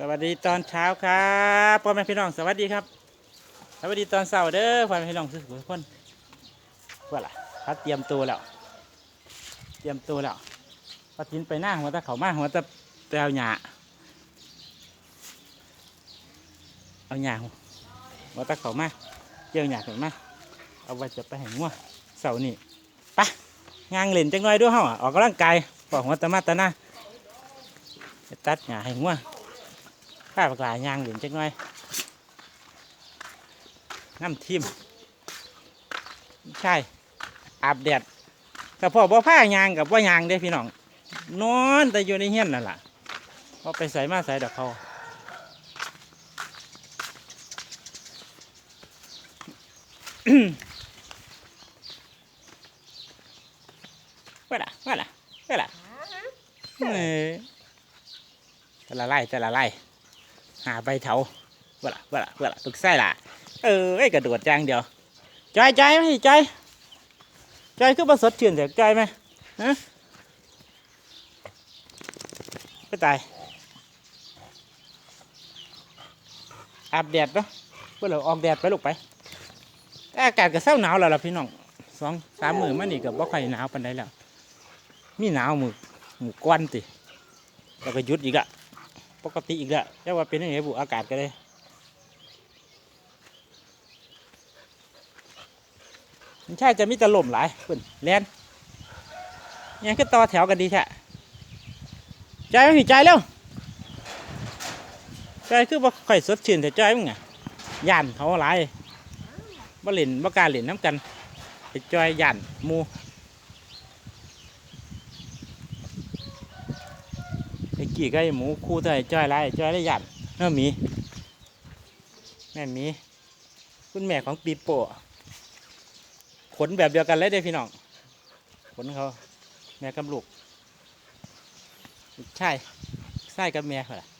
สวัสดีตอนเช้าครับพ่อแม่พี่น้องสวัสดีครับ สวัสดีตอนเช้าเด้อพ่อแม่พี่น้องทุกคนว่าล่ะพัดเตรียมตัวแล้ว เตรียมตัวแล้วพัดทินไปหน้าหัวตะเขามาหัวตะแปลวหยาเอาหยาหัวตะเขามาเกี่ยวหยาขึ้นมาเอาไว้จะไปแห่งงัวเสาร์นี้ไปะงางเล่นจังน้อยด้วยเฮาอออกกำลังกายปอกหัวตะมาตะหน้าตัดหยาให้งัว ข้าปลาย่างเหลืองจักหน่อยน้ำทิมใช่อาบแดดกับพ่อบ่ผ้ายางกับว่ายางเด้พี่น้องนอนแต่อยู่ในเฮียนนั่นแหละพอไปใส่มาใส่ดอกเขาว่าล่ะว่าล่ะว่าล่ะเอ้ยจะละไล่จะละไล่ หาใบเถาเวล่ะเวล่ะเวล่ะตึกไส้ละเออไอ้กระโดดจางเดียวจอยจอยไหมจอยจอยคือประสดชื่นเสียจอยไหมฮะไปตายอาบแดดเนาะเพื่อเราออกแดดไปลูกไปอากาศก็เศร้าหนาวแล้วล่ะพี่น้องสองสามมือมันนี่ก็บ่ค่อยหนาวปานใดแล้ว มีหนาวมือมือก้อนติแล้วก็ยุดอีกอะ ปกติอีกแล้วแต่ว่าเป็นยังไงบุอากาศก็เลยมันใช่จะมีแตะลมหลายเพิ่นแลนยังคือต่อแถวกันดีแท้ใจไม่ผิใจแล้วใจคือบ่ค่อยสดชื่นแต่ใจมึงไงย่านเขาหลายบ่เล่นบ่กล้าเล่นน้ำกันไอ้จยย่านมู ไอ้ กี่ก็ไอ้หมูคู่เท่จ้อยไรจ้อยได้หยัดเน้อหมีแม่หมีคุณแม่ของปีโป้ขนแบบเดียวกันเลยเด้พี่น้องขนเขาแม่กับลูกใช่ใช่กับแม่เหรอ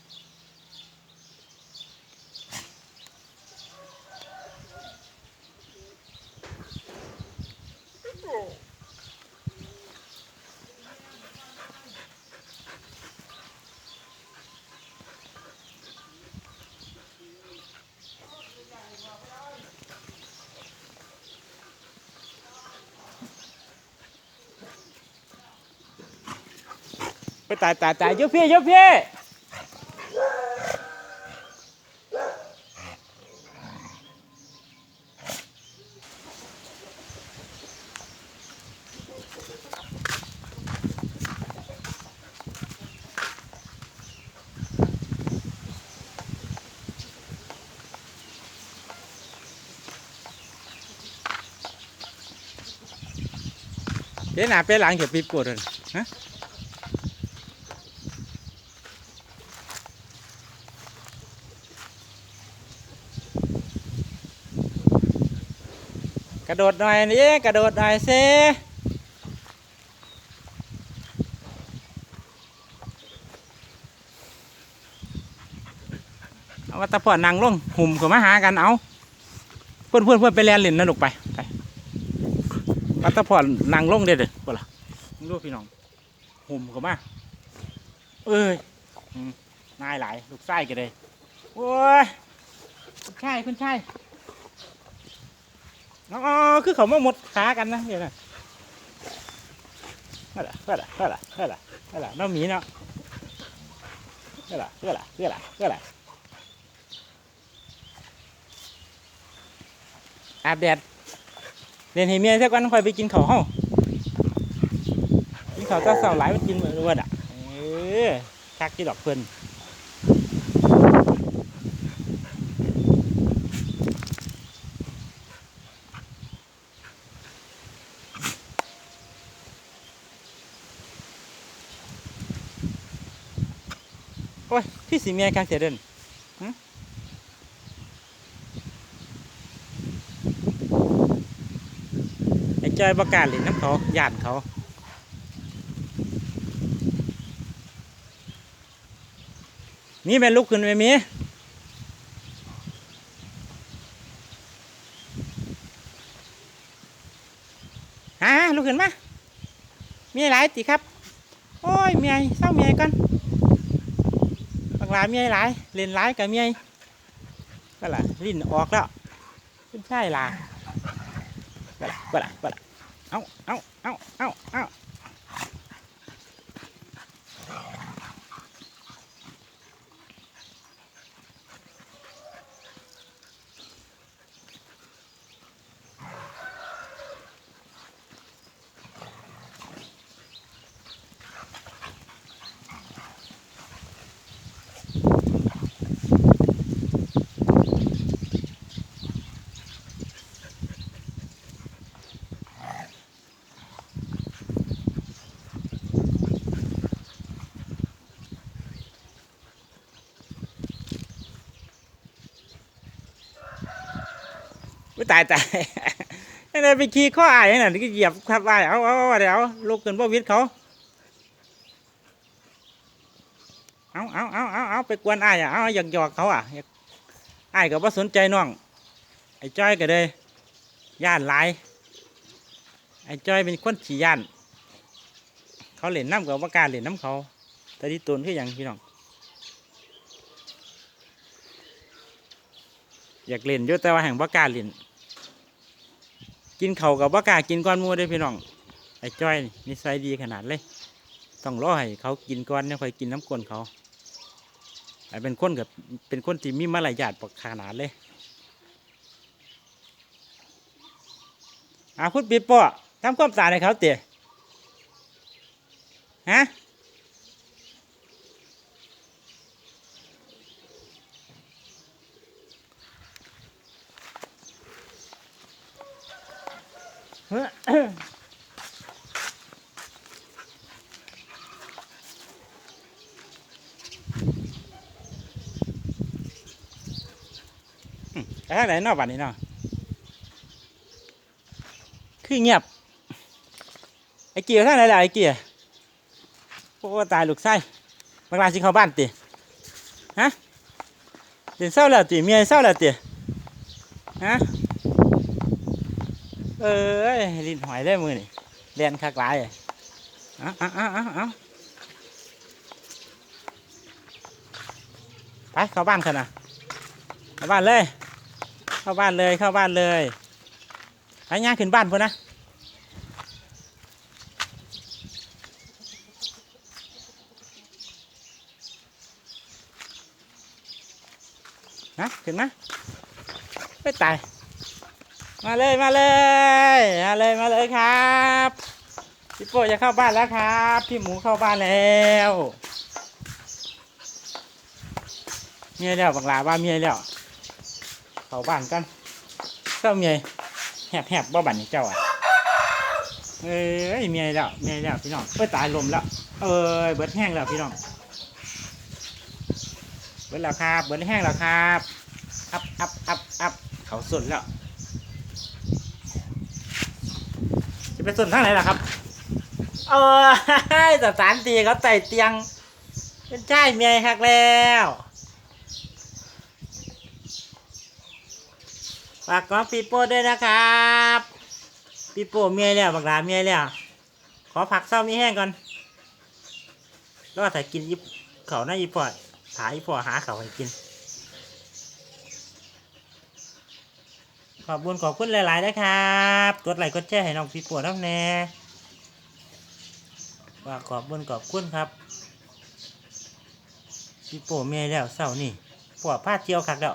ไปตายตายตายเยอะพี่เยอะพี่เป็นหน้าเป็นหลังเขียวปีโป้เลยฮะ กระโดดหน่อยนี่กระโดดหน่อยเซเอาว่าตะพอนังลงหุ่มก็มาหากันเอาเพื่อนเพื่อนเพื่อนไปแลนเล่นนะลูกไปไปวัตะพอนั่งลงเด็ดเด็ดบ่ล่ะมึงดูพี่น้องหุ่มก็มาเอ้ยนายหลายลูกไส้กันเลยโอ้ยคุณชายคุณชาย อ๋อคือเขามาหมดขากันนะเดี๋ยวนะนั่นแหละนั่นแหละนั่นแหละนั่นแหละนั่นแหละน้องหมีเนาะนั่นแหละนั่นแหละนั่นแหละนั่นแหละอาบแดดเรียนให้เมียสักวันค่อยไปกินข้าวห้องกินข้าวตาสาหลายมันกินมื้วันอะเออคักที่ดอกเพิ่น พี่สีเมียการเสียเดินหึไอ้จอยประกาศเล่นน้ำเขาหยาดเขานี่เป็นลูกขึ้นไปมีฮะลูกขึ้นมามีอะไรติครับ โอ้ยเมียเศร้าเมียก่อน บักหลาลาเมียหลายเล่นหลายกับเมียก็ล่ะลิ้นออกแล้วขึ้นใช่ล่ะก็ล่ะก็ล่ะก็ล่ะเอาเอาเอาเอาเอา ไม่ตายตายไอ้นี่นไปขี่ข้ออายนั่นก็เหยียบทับอ้ายเอาเอาเอาเดี๋ยวลุกขึ้นบ่วิดเขาเอาเอาเอาเอาเอาไปกวนอ้ายอะเอาอยากหยอกเขาอะอากอ้ายก็บ่สนใจน้องไอ้จ้อยก็เลยย่านหลายไอ้จ้อยเป็นคนขี้ย่าน เขาเล่นน้ำกับว่ากล้ารเล่นน้ำเขา แต่ที่ตนคืออย่างพี่น้องอยากเล่นอยู่แต่ว่าแห่งว่ากล้ารเล่น กินเขากับว่ากากินก้อนมูได้พี่น้องไอ้จ้อยนี่นิสัยดีขนาดเลย ต้องรอให้เขากินก้อนเนี่ยคอยกินน้ำกลนเขาไอ้เป็นคนกับเป็นคนที่มีมารยาทขนาดเลยอาคุณปีโป้ทำความสะอาดให้เขาเตี๋ฮะ ไปทางไหนนอกบ้านนี้เนาะคือเงียบ ไอ้เกียร์ทางไหนล่ะไอ้เกียร์โอ้ตายลูกไส้บางรายสิเข้าบ้านติฮะเดินเศร้าแล้วติเมียเศร้าแล้วติฮะ เอ้ยลิ้นหอยได้มือนี่เรียนคักหลายอะเอาเอาเอาเอาเอาไปเข้าบ้านกันนะเข้าบ้านเลย เข้าบ้านเลยเข้าบ้านเลยไปย่างขึ้นบ้านพุ่นนะนะขึ้นมาไปตาย มาเลยมาเลยมาเลยมาเลยครับพี่โป้จะเข้าบ้านแล้วครับพี่หมูเข้าบ้านแล้วเมียแล้วบังลาว่าเมียแล้วเข้าบ้านกันเจ้าเมียแหบแหบบ่บันนี่เจ้าอะเอ้ยเมียแล้วเมียแล้วพี่น้องเอ้ยตายลมแล้วเอ้ยเบิดแห้งแล้วพี่น้องเบิดแล้วครับเบิดแห้งแล้วครับอัพอัพอัพอัพเขาสุดแล้ว จะ ไปส่วนทางไหนล่ะครับเออสถานตีเขาใส่เตียง เป็นใช่เมียหักแล้วฝากน้องปีโป้ด้วยนะครับปีโป้เมียแล้วบักหลาเมียแล้วขอผักเศร้ามีแห้งก่อนแล้วก็ถ่ายกินยิบเขาหน้ายิบพอดหายิบพอหาเขาให้กิน ขอบคุณขอบคุณหลายๆนะครับ กดไลค์กดแชร์ให้น้องพี่ปวดน้ำแน่ว่าขอบคุณขอบคุณครับพี่โปเมียแล้วเศร้านี่ปวดผ้าเที่ยวคักแล้ว